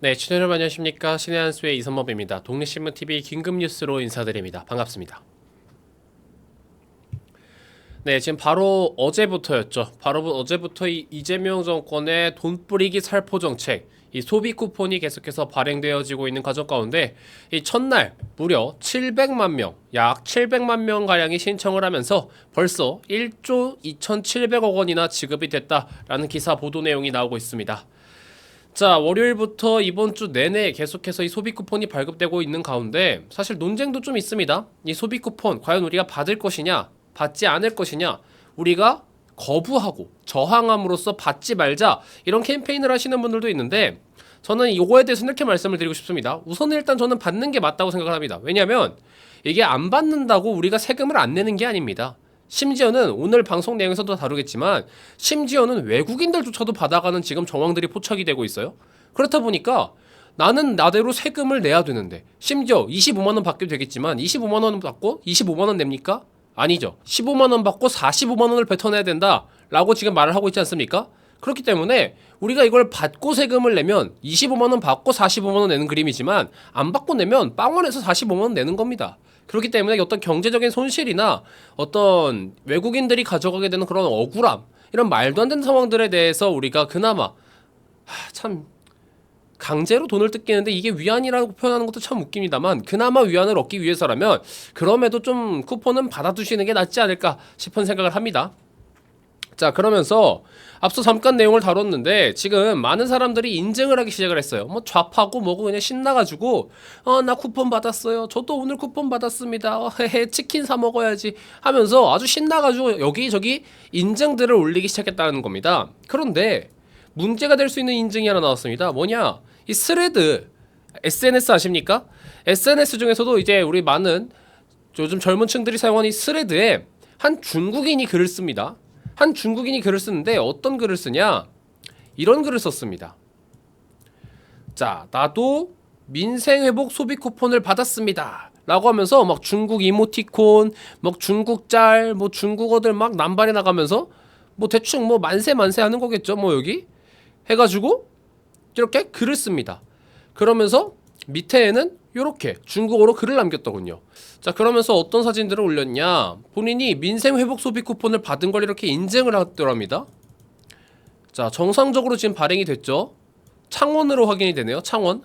네, 시청자 여러분 안녕하십니까? 신의 한 수의 이선범입니다. 독립신문TV 긴급뉴스로 인사드립니다. 반갑습니다. 네, 지금 바로 어제부터였죠. 바로 어제부터 이 이재명 정권의 돈 뿌리기 살포 정책, 이 소비 쿠폰이 계속해서 발행되어지고 있는 과정 가운데 이 첫날 무려 700만 명, 약 700만 명 가량이 신청을 하면서 벌써 1조 2,700억 원이나 지급이 됐다라는 기사 보도 내용이 나오고 있습니다. 자, 월요일부터 이번 주 내내 계속해서 이 소비 쿠폰이 발급되고 있는 가운데 사실 논쟁도 좀 있습니다. 이 소비 쿠폰 과연 우리가 받을 것이냐, 받지 않을 것이냐, 우리가 거부하고 저항함으로써 받지 말자 이런 캠페인을 하시는 분들도 있는데 저는 이거에 대해서 이렇게 말씀을 드리고 싶습니다. 우선 일단 저는 받는 게 맞다고 생각을 합니다. 왜냐하면 이게 안 받는다고 우리가 세금을 안 내는 게 아닙니다. 심지어는 오늘 방송 내용에서도 다루겠지만 심지어는 외국인들조차도 받아가는 지금 정황들이 포착이 되고 있어요. 그렇다 보니까 나는 나대로 세금을 내야 되는데 심지어 25만 원 받게 되겠지만 25만 원 받고 25만 원 냅니까? 아니죠. 15만 원 받고 45만 원을 뱉어내야 된다라고 지금 말을 하고 있지 않습니까? 그렇기 때문에 우리가 이걸 받고 세금을 내면 25만 원 받고 45만 원 내는 그림이지만 안 받고 내면 빵원에서 45만 원 내는 겁니다. 그렇기 때문에 어떤 경제적인 손실이나 어떤 외국인들이 가져가게 되는 그런 억울함 이런 말도 안 되는 상황들에 대해서 우리가 그나마 하, 참 강제로 돈을 뜯기는데 이게 위안이라고 표현하는 것도 참 웃깁니다만 그나마 위안을 얻기 위해서라면 그럼에도 좀 쿠폰은 받아두시는 게 낫지 않을까 싶은 생각을 합니다. 자 그러면서 앞서 잠깐 내용을 다뤘는데 지금 많은 사람들이 인증을 하기 시작을 했어요. 뭐 좌파고 뭐고 그냥 신나가지고 어 나 쿠폰 받았어요. 저도 오늘 쿠폰 받았습니다. 어, 헤헤 치킨 사 먹어야지 하면서 아주 신나가지고 여기저기 인증들을 올리기 시작했다는 겁니다. 그런데 문제가 될 수 있는 인증이 하나 나왔습니다. 뭐냐 이 스레드 SNS 아십니까? SNS 중에서도 이제 우리 많은 요즘 젊은 층들이 사용하는 이 스레드에 한 중국인이 글을 씁니다. 한 중국인이 글을 쓰는데 어떤 글을 쓰냐? 이런 글을 썼습니다. 자, 나도 민생회복 소비 쿠폰을 받았습니다. 라고 하면서 막 중국 이모티콘, 막 중국 짤, 뭐 중국어들 막 남발해 나가면서 뭐 대충 뭐 만세 만세 하는 거겠죠. 뭐 여기 해가지고 이렇게 글을 씁니다. 그러면서 밑에는 이렇게 중국어로 글을 남겼더군요. 자 그러면서 어떤 사진들을 올렸냐? 본인이 민생 회복 소비 쿠폰을 받은 걸 이렇게 인증을 하더랍니다. 자 정상적으로 지금 발행이 됐죠. 창원으로 확인이 되네요. 창원.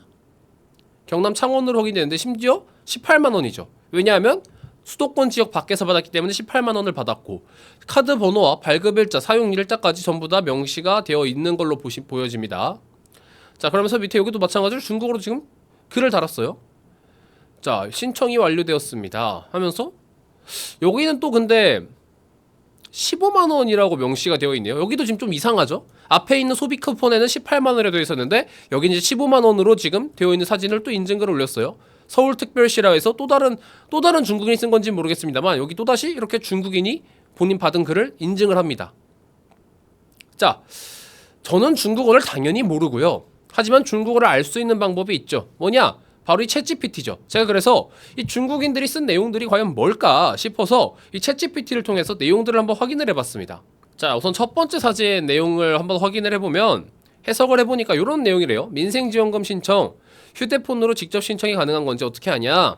경남 창원으로 확인이 되는데 심지어 18만 원이죠. 왜냐하면 수도권 지역 밖에서 받았기 때문에 18만 원을 받았고 카드 번호와 발급 일자, 사용 일자까지 전부 다 명시가 되어 있는 걸로 보시, 보여집니다. 자 그러면서 밑에 여기도 마찬가지로 중국어로 지금 글을 달았어요. 자 신청이 완료되었습니다 하면서 여기는 또 근데 15만 원이라고 명시가 되어 있네요. 여기도 지금 좀 이상하죠? 앞에 있는 소비 쿠폰에는 18만 원이라 되어 있었는데 여기 이제 15만 원으로 지금 되어 있는 사진을 또 인증글을 올렸어요. 서울특별시라 해서 또 다른 또 다른 중국인이 쓴 건지 는 모르겠습니다만 여기 또 다시 이렇게 중국인이 본인 받은 글을 인증을 합니다. 자, 저는 중국어를 당연히 모르고요. 하지만 중국어를 알 수 있는 방법이 있죠. 뭐냐? 바로 이 챗GPT죠. 제가 그래서 이 중국인들이 쓴 내용들이 과연 뭘까 싶어서 이 챗GPT를 통해서 내용들을 한번 확인을 해봤습니다. 자, 우선 첫 번째 사진 내용을 한번 확인을 해보면 해석을 해보니까 이런 내용이래요. 민생지원금 신청 휴대폰으로 직접 신청이 가능한 건지 어떻게 하냐?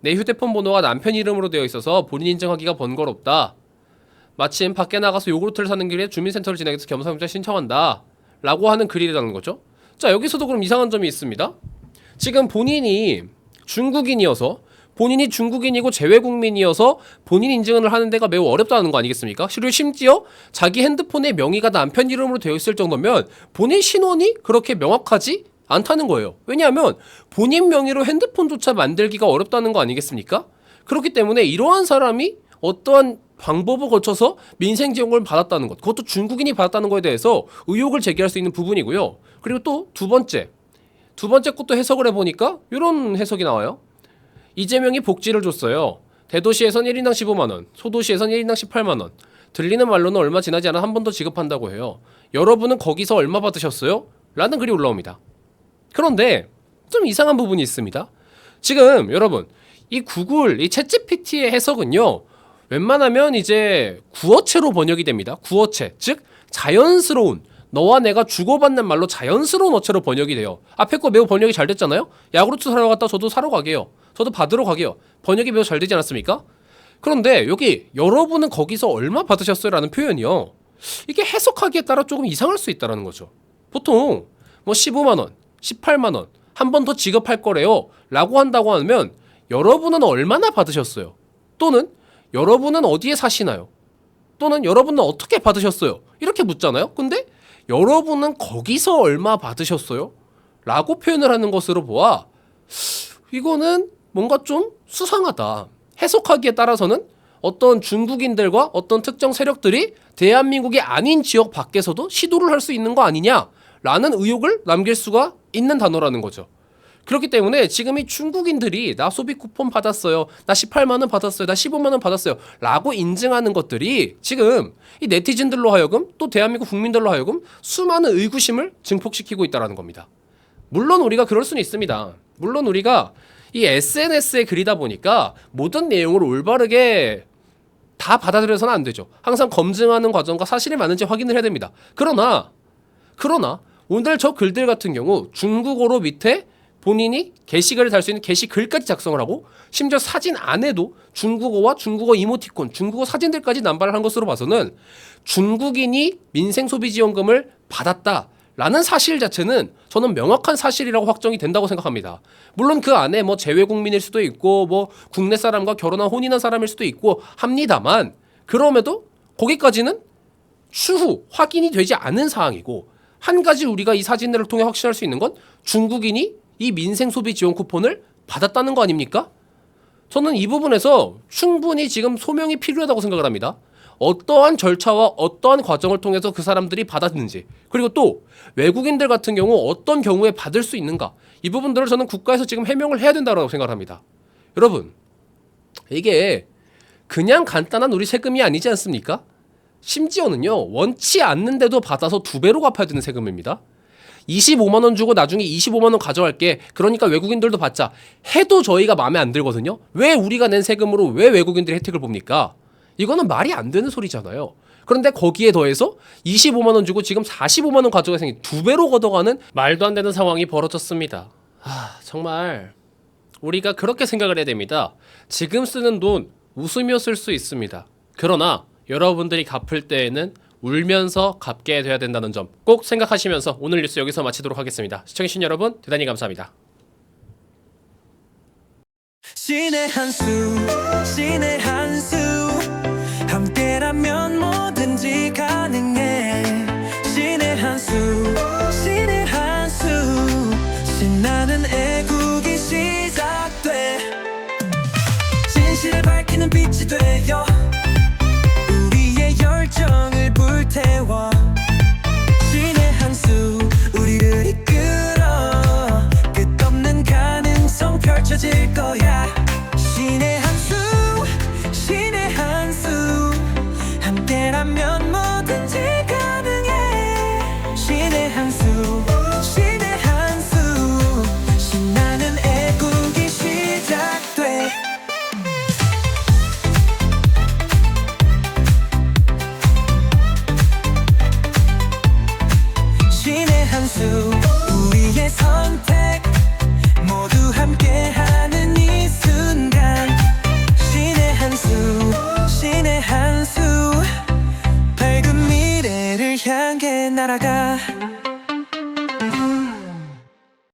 내 휴대폰 번호가 남편 이름으로 되어 있어서 본인 인증하기가 번거롭다. 마침 밖에 나가서 요구르트를 사는 길에 주민센터를 지나서 겸사겸사 신청한다. 라고 하는 글이라는 거죠. 자, 여기서도 그럼 이상한 점이 있습니다. 지금 본인이 중국인이어서 본인이 중국인이고 재외국민이어서 본인 인증을 하는 데가 매우 어렵다는 거 아니겠습니까? 심지어 자기 핸드폰에 명의가 남편 이름으로 되어 있을 정도면 본인 신원이 그렇게 명확하지 않다는 거예요. 왜냐하면 본인 명의로 핸드폰조차 만들기가 어렵다는 거 아니겠습니까? 그렇기 때문에 이러한 사람이 어떠한 방법을 거쳐서 민생 지원금을 받았다는 것, 그것도 중국인이 받았다는 것에 대해서 의혹을 제기할 수 있는 부분이고요. 그리고 또 두 번째, 두 번째 것도 해석을 해보니까 이런 해석이 나와요. 이재명이 복지를 줬어요. 대도시에선 1인당 15만 원, 소도시에선 1인당 18만 원. 들리는 말로는 얼마 지나지 않아 한 번 더 지급한다고 해요. 여러분은 거기서 얼마 받으셨어요? 라는 글이 올라옵니다. 그런데 좀 이상한 부분이 있습니다. 지금 여러분 이 구글 이 챗GPT의 해석은요. 웬만하면 이제 구어체로 번역이 됩니다. 구어체 즉 자연스러운 너와 내가 주고받는 말로 자연스러운 어체로 번역이 돼요. 앞에 거 매우 번역이 잘 됐잖아요. 야구르트 사러 갔다 저도 사러 가게요. 저도 받으러 가게요. 번역이 매우 잘 되지 않았습니까? 그런데 여기 여러분은 거기서 얼마 받으셨어요라는 표현이요. 이게 해석하기에 따라 조금 이상할 수 있다라는 거죠. 보통 뭐 15만 원, 18만 원, 한 번 더 지급할 거래요. 라고 한다고 하면 여러분은 얼마나 받으셨어요? 또는 여러분은 어디에 사시나요? 또는 여러분은 어떻게 받으셨어요? 이렇게 묻잖아요. 근데 여러분은 거기서 얼마 받으셨어요? 라고 표현을 하는 것으로 보아 이거는 뭔가 좀 수상하다. 해석하기에 따라서는 어떤 중국인들과 어떤 특정 세력들이 대한민국이 아닌 지역 밖에서도 시도를 할 수 있는 거 아니냐라는 의혹을 남길 수가 있는 단어라는 거죠. 그렇기 때문에 지금 이 중국인들이 나 소비 쿠폰 받았어요. 나 18만 원 받았어요. 나 15만 원 받았어요. 라고 인증하는 것들이 지금 이 네티즌들로 하여금 또 대한민국 국민들로 하여금 수많은 의구심을 증폭시키고 있다라는 겁니다. 물론 우리가 그럴 수는 있습니다. 물론 우리가 이 SNS에 글이다 보니까 모든 내용을 올바르게 다 받아들여서는 안 되죠. 항상 검증하는 과정과 사실이 맞는지 확인을 해야 됩니다. 그러나 그러나 오늘 저 글들 같은 경우 중국어로 밑에 본인이 게시글을 달 수 있는 게시글까지 작성을 하고 심지어 사진 안에도 중국어와 중국어 이모티콘, 중국어 사진들까지 남발을 한 것으로 봐서는 중국인이 민생 소비 지원금을 받았다 라는 사실 자체는 저는 명확한 사실이라고 확정이 된다고 생각합니다. 물론 그 안에 뭐 재외 국민일 수도 있고 뭐 국내 사람과 결혼한 혼인한 사람일 수도 있고 합니다만 그럼에도 거기까지는 추후 확인이 되지 않은 사항이고 한 가지 우리가 이 사진들을 통해 확신할 수 있는 건 중국인이 이 민생 소비 지원 쿠폰을 받았다는 거 아닙니까? 저는 이 부분에서 충분히 지금 소명이 필요하다고 생각을 합니다. 어떠한 절차와 어떠한 과정을 통해서 그 사람들이 받았는지 그리고 또 외국인들 같은 경우 어떤 경우에 받을 수 있는가 이 부분들을 저는 국가에서 지금 해명을 해야 된다고 생각을 합니다. 여러분 이게 그냥 간단한 우리 세금이 아니지 않습니까? 심지어는요 원치 않는데도 받아서 두 배로 갚아야 되는 세금입니다. 25만 원 주고 나중에 25만 원 가져갈게. 그러니까 외국인들도 받자. 해도 저희가 마음에 안 들거든요. 왜 우리가 낸 세금으로 왜 외국인들이 혜택을 봅니까? 이거는 말이 안 되는 소리잖아요. 그런데 거기에 더해서 25만 원 주고 지금 45만 원 가져가생이 두 배로 걷어가는 말도 안 되는 상황이 벌어졌습니다. 아, 정말 우리가 그렇게 생각을 해야 됩니다. 지금 쓰는 돈 웃으며 쓸 수 있습니다. 그러나 여러분들이 갚을 때에는 울면서 갚게 돼야 된다는 점 꼭 생각하시면서 오늘 뉴스 여기서 마치도록 하겠습니다. 시청해주신 여러분 대단히 감사합니다. 신의 한수 신의 한수 한수 우리의 선택. 모두 함께하는 이 순간. 신의 한수 신의 한수. 밝은 미래를 향해 날아가